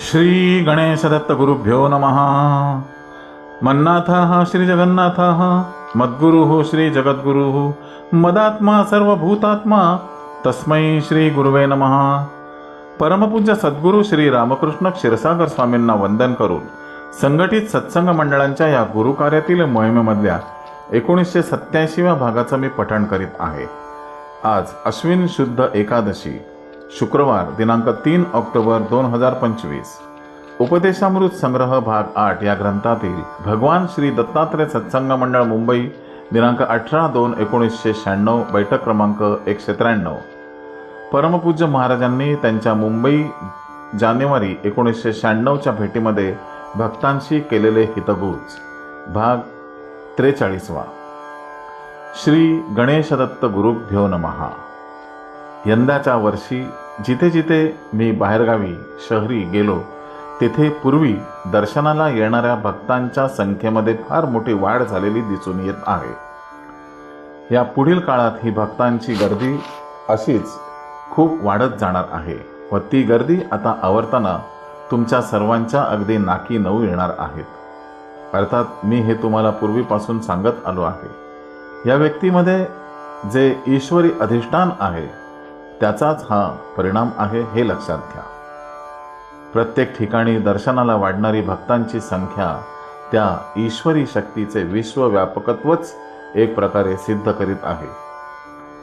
श्री गणेशदत्त गुरुभ्यो नमः। मन्नाथः श्रीजगन्नाथः मद्गुरुः श्रीजगद्गुरुः मदात्मा सर्वभूतात्मा तस्मै श्री गुरुवे नमः। परमपूज्य सद्गुरू श्री रामकृष्ण क्षीरसागर स्वामींना वंदन करून संघटित सत्संग मंडळांच्या या गुरुकार्यातील मोहिमेमधल्या एकोणीसशे सत्याऐंशीव्या भागाचं मी पठण करीत आहे. आज अश्विन शुद्ध एकादशी शुक्रवार दिनांक तीन ऑक्टोबर दोन हजार पंचवीस. उपदेशामृत संग्रह भाग आठ या ग्रंथातील भगवान श्री दत्तात्रय सत्संग मंडळ मुंबई दिनांक अठरा दोन एकोणीसशे शहाण्णव बैठक क्रमांक एकशे त्र्याण्णव. परमपूज्य महाराजांनी त्यांच्या मुंबई जानेवारी एकोणीसशे शहाण्णवच्या भेटीमध्ये भक्तांशी केलेले हितगुज. भाग त्रेचाळीसवा. श्री गणेशदत्त गुरुभ्यो नमहा यंदाच्या वर्षी जिथे जिथे मी बाहेरगावी शहरी गेलो तेथे पूर्वी दर्शनाला येणाऱ्या भक्तांच्या संख्येमध्ये फार मोठी वाढ झालेली दिसून येत आहे. या पुढील काळात ही भक्तांची गर्दी अशीच खूप वाढत जाणार आहे व ती गर्दी आता आवरताना तुमच्या सर्वांच्या अगदी नाकी नऊ येणार आहेत. अर्थात मी हे तुम्हाला पूर्वीपासून सांगत आलो आहे. या व्यक्तीमध्ये जे ईश्वरी अधिष्ठान आहे त्याचाच हा परिणाम आहे हे लक्षात घ्या. प्रत्येक ठिकाणी दर्शनाला वाढणारी भक्तांची संख्या त्या ईश्वरी शक्तीचे विश्वव्यापकत्वच एक प्रकारे सिद्ध करीत आहे.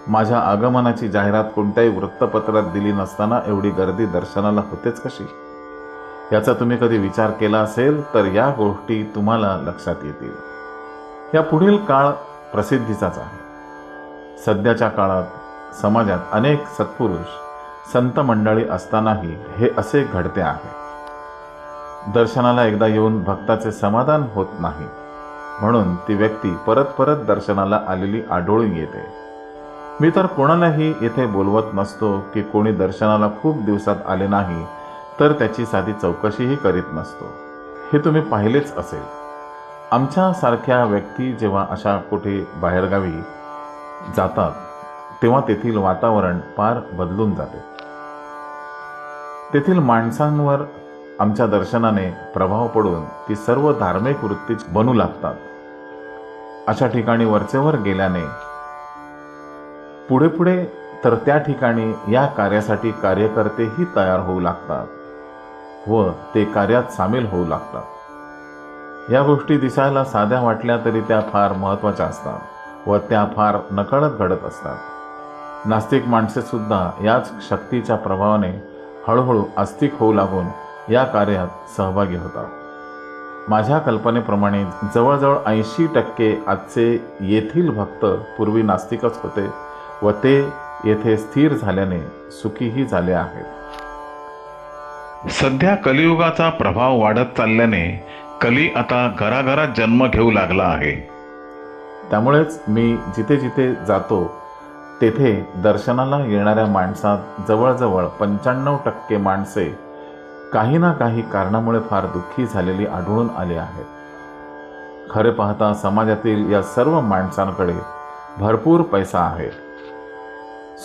माझ्या आगमनाची जाहिरात कोणत्याही वृत्तपत्रात दिली नसताना एवढी गर्दी दर्शनाला होतेच कशी? याचा तुम्ही कधी विचार केला असेल तर या गोष्टी तुम्हाला लक्षात येतील. या पुढील काळ प्रसिद्धीचाच आहे. सध्याच्या काळात समाजात अनेक सत्पुरुष संत मंडळी असतानाही हे असे घडते आहे. दर्शनाला एकदा येऊन भक्ताचे समाधान होत नाही. म्हणून ती व्यक्ती परत परत दर्शनाला आलेली आढळून येते. मी तर कोणालाही येथे बोलवत नसतो की कोणी दर्शनाला खूप दिवसात आले नाही तर त्याची साधी चौकशीही करीत नसतो. हे तुम्ही पाहिलेच असेल. आमच्यासारख्या व्यक्ती जेव्हा अशा कुठे बाहेरगावी जातात तेव्हा तेथील वातावरण फार बदलून जाते. तेथील माणसांवर आमच्या दर्शनाने प्रभाव पडून ती सर्व धार्मिक वृत्ती बनू लागतात. अशा ठिकाणी वरचेवर गेल्याने पुढे पुढे तर त्या ठिकाणी या कार्यासाठी कार्यकर्तेही तयार होऊ लागतात व ते कार्यात सामील होऊ लागतात. या गोष्टी दिसायला साध्या वाटल्या तरी त्या फार महत्त्वाच्या असतात व त्या फार नकळत घडत असतात. नास्तिक माणसे सुद्धा याच शक्तीच्या प्रभावाने हळूहळू आस्तिक होऊ लागून या कार्यात सहभागी होतात. माझ्या कल्पनेप्रमाणे जवळजवळ ऐंशी टक्के आजचे येथील भक्त पूर्वी नास्तिकच होते व ते येथे स्थिर झाल्याने सुखीही झाले आहेत. सध्या कलियुगाचा प्रभाव वाढत चालल्याने कली आता घराघरात जन्म घेऊ लागला आहे. त्यामुळेच मी जिथे जिथे जातो तेथे दर्शनाला येणाऱ्या माणसात जवळजवळ पंच्याण्णव टक्के माणसे काही ना काही कारणामुळे फार दुःखी झालेली आढळून आली आहेत. खरे पाहता समाजातील या सर्व माणसांकडे भरपूर पैसा आहे.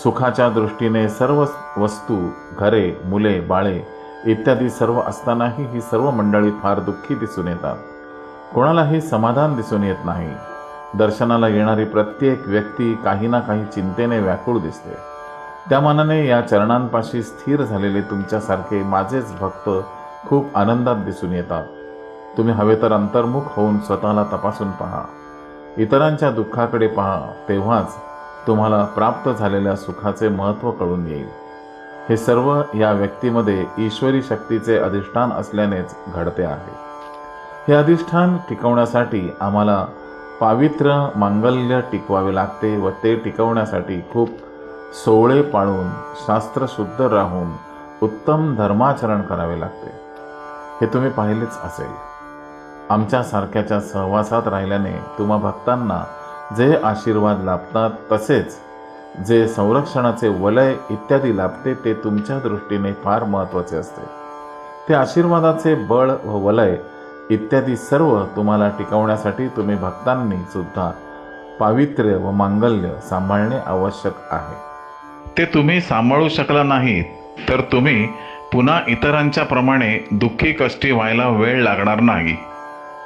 सुखाच्या दृष्टीने सर्व वस्तू घरे मुले बाळे इत्यादी सर्व असतानाही ही सर्व मंडळी फार दुःखी दिसून येतात. कोणालाही समाधान दिसून येत नाही. दर्शनाला येणारी प्रत्येक व्यक्ती काही ना काही चिंतेने व्याकुळ दिसते. त्या मानाने या चरणांपाशी स्थिर झालेले तुमच्यासारखे माझेच भक्त खूप आनंदात दिसून येतात. तुम्ही हवे तर अंतर्मुख होऊन स्वतःला तपासून पहा. इतरांच्या दुःखाकडे पहा तेव्हाच तुम्हाला प्राप्त झालेल्या सुखाचे महत्त्व कळून येईल. हे सर्व या व्यक्तीमध्ये ईश्वरी शक्तीचे अधिष्ठान असल्यानेच घडते आहे. हे अधिष्ठान टिकवण्यासाठी आम्हाला पावित्र्य मांगल्य टिकवावे लागते व ते टिकवण्यासाठी खूप सोवळे पाळून शास्त्रशुद्ध राहून उत्तम धर्माचरण करावे लागते. हे तुम्ही पाहिलेच असेल. आमच्यासारख्याच्या सहवासात राहिल्याने तुम्हा भक्तांना जे आशीर्वाद लाभतात तसेच जे संरक्षणाचे वलय इत्यादी लाभते ते तुमच्या दृष्टीने फार महत्त्वाचे असते. ते आशीर्वादाचे बळ व वलय इत्यादी सर्व तुम्हाला टिकवण्यासाठी तुम्ही भक्तांनी सुद्धा पावित्र्य व मांगल्य सांभाळणे आवश्यक आहे. ते तुम्ही सांभाळू शकला नाहीत तर तुम्ही पुन्हा इतरांच्या प्रमाणे दुःखी कष्टी व्हायला वेळ लागणार नाही.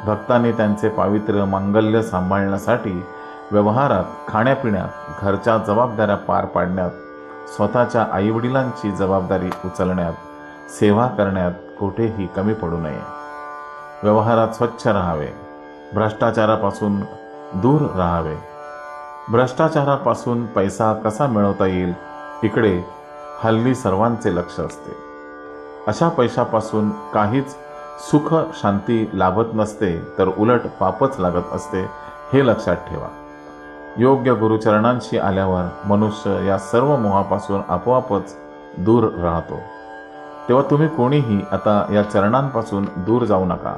भक्तांनी त्यांचे पावित्र्य मांगल्य सांभाळण्यासाठी व्यवहारात खाण्यापिण्यात घरच्या जबाबदाऱ्या पार पाडण्यात स्वतःच्या आईवडिलांची जबाबदारी उचलण्यात सेवा करण्यात कुठेही कमी पडू नये. व्यवहारात स्वच्छ राहावे. भ्रष्टाचारापासून दूर राहावे. भ्रष्टाचारापासून पैसा कसा मिळवता येईल इकडे हल्ली सर्वांचे लक्ष असते. अशा पैशापासून काहीच सुख शांती लाभत नसते तर उलट पापच लागत असते हे लक्षात ठेवा. योग्य गुरुचरणांशी आल्यावर मनुष्य या सर्व मोहापासून आपोआपच दूर राहतो. तेव्हा तुम्ही कोणीही आता या चरणांपासून दूर जाऊ नका.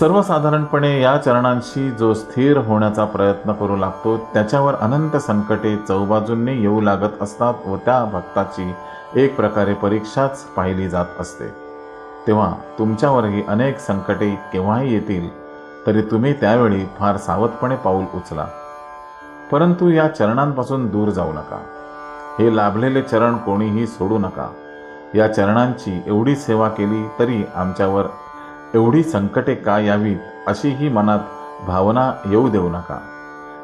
सर्वसाधारणपणे या चरणांशी जो स्थिर होण्याचा प्रयत्न करू लागतो त्याच्यावर अनंत संकटे चौबाजूंनी येऊ लागत असतात व त्या भक्ताची एक प्रकारे परीक्षाच पाहिली जात असते. तेव्हा तुमच्यावरही अनेक संकटे केव्हाही येतील तरी तुम्ही त्यावेळी फार सावधपणे पाऊल उचला. परंतु या चरणांपासून दूर जाऊ नका. हे लाभलेले चरण कोणीही सोडू नका. या चरणांची एवढी सेवा केली तरी आमच्यावर एवढी संकटे का यावीत अशीही मनात भावना येऊ देऊ नका.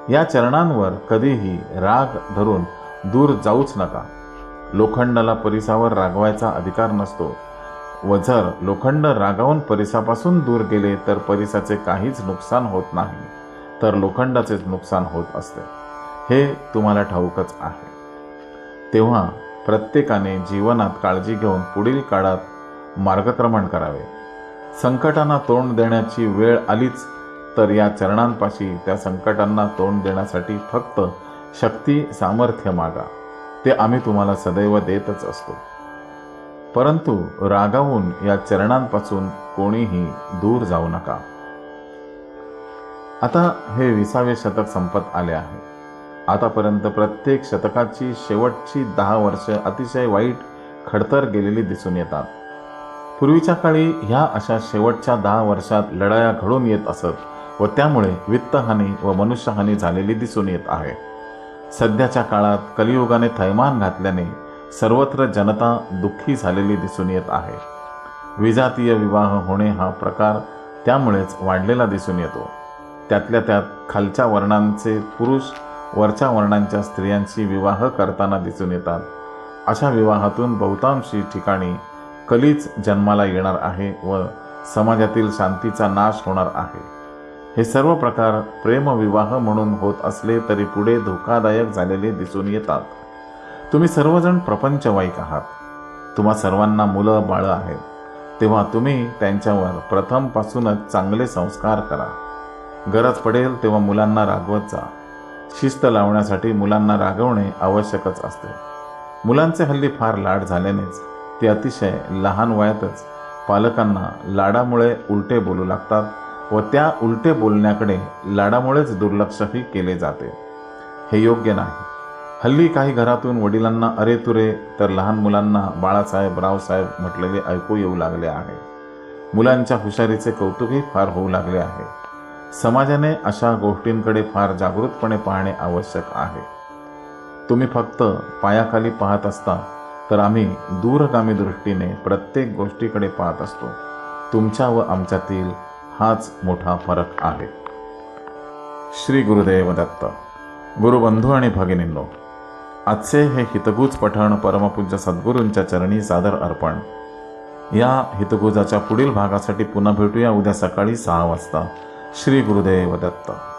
या चरणांवर कधीही राग धरून दूर जाऊच नका. लोखंडाला परिसावर रागवायचा अधिकार नसतो. व जर लोखंड रागावून परिसापासून दूर गेले तर परिसाचे काहीच नुकसान होत नाही तर लोखंडाचेच नुकसान होत असते. हे तुम्हाला ठाऊकच आहे. तेव्हा प्रत्येकाने जीवनात काळजी घेऊन पुढील काळात मार्गक्रमण करावे. संकटांना तोंड देण्याची वेळ आलीच तर या चरणांपाशी त्या संकटांना तोंड देण्यासाठी फक्त शक्ती सामर्थ्य मागा. ते आम्ही तुम्हाला सदैव देतच असतो. परंतु रागावून या चरणांपासून कोणीही दूर जाऊ नका. आता हे विसावे शतक संपत आले आहे. आतापर्यंत प्रत्येक शतकाची शेवटची दहा वर्ष अतिशय वाईट खडतर गेलेली दिसून येतात. पूर्वीच्या काळी ह्या अशा शेवटच्या दहा वर्षात लढाया घडून येत असत व त्यामुळे वित्तहानी व मनुष्यहानी झालेली दिसून येत आहे. सध्याच्या काळात कलियुगाने थैमान घातल्याने सर्वत्र जनता दुःखी झालेली दिसून येत आहे. विजातीय विवाह होणे हा प्रकार त्यामुळेच वाढलेला दिसून येतो. त्यातल्या त्यात खालच्या वर्णांचे पुरुष वरच्या वर्णांच्या स्त्रियांशी विवाह करताना दिसून येतात. अशा विवाहातून बहुतांशी ठिकाणी कलीच जन्माला येणार आहे व समाजातील शांतीचा नाश होणार आहे. हे सर्व प्रकार प्रेमविवाह म्हणून होत असले तरी पुढे धोकादायक झालेले दिसून येतात. तुम्ही सर्वजण प्रपंचवाईक आहात. तुम्हा सर्वांना मुलं बाळं आहेत. तेव्हा तुम्ही त्यांच्यावर प्रथमपासूनच चांगले संस्कार करा. गरज पडेल तेव्हा मुलांना रागवत जा. शिस्त लावण्यासाठी मुलांना रागवणे आवश्यकच असते. मुलांचे हल्ली फार लाड झाल्यानेच ते अतिशय लहान वयातच पालकांना लाडामुळे उलटे बोलू लागतात व त्या उलटे बोलण्याकडे लाडामुळेच दुर्लक्षही केले जाते. हे योग्य नाही. हल्ली काही घरातून वडिलांना अरे तुरे तर लहान मुलांना बाळासाहेब रावसाहेब म्हटलेले ऐकू येऊ लागले आहे. मुलांच्या हुशारीचे कौतुकही फार होऊ लागले आहे. समाजाने अशा गोष्टींकडे फार जागृतपणे पाहणे आवश्यक आहे. तुम्ही फक्त पायाखाली पाहत असता तर आम्ही दूरगामी दृष्टीने प्रत्येक गोष्टीकडे पाहत असतो. तुमच्या व आमच्यातील हाच मोठा फरक आहे. श्री गुरुदेव दत्त गुरुबंधू आणि भगिनींनो आजचे हे हितगुज पठण परमपूज्य सद्गुरूंच्या चरणी सादर अर्पण. या हितगुजाच्या पुढील भागासाठी पुन्हा भेटूया उद्या सकाळी सहा वाजता. श्री गुरुदेव दत्त।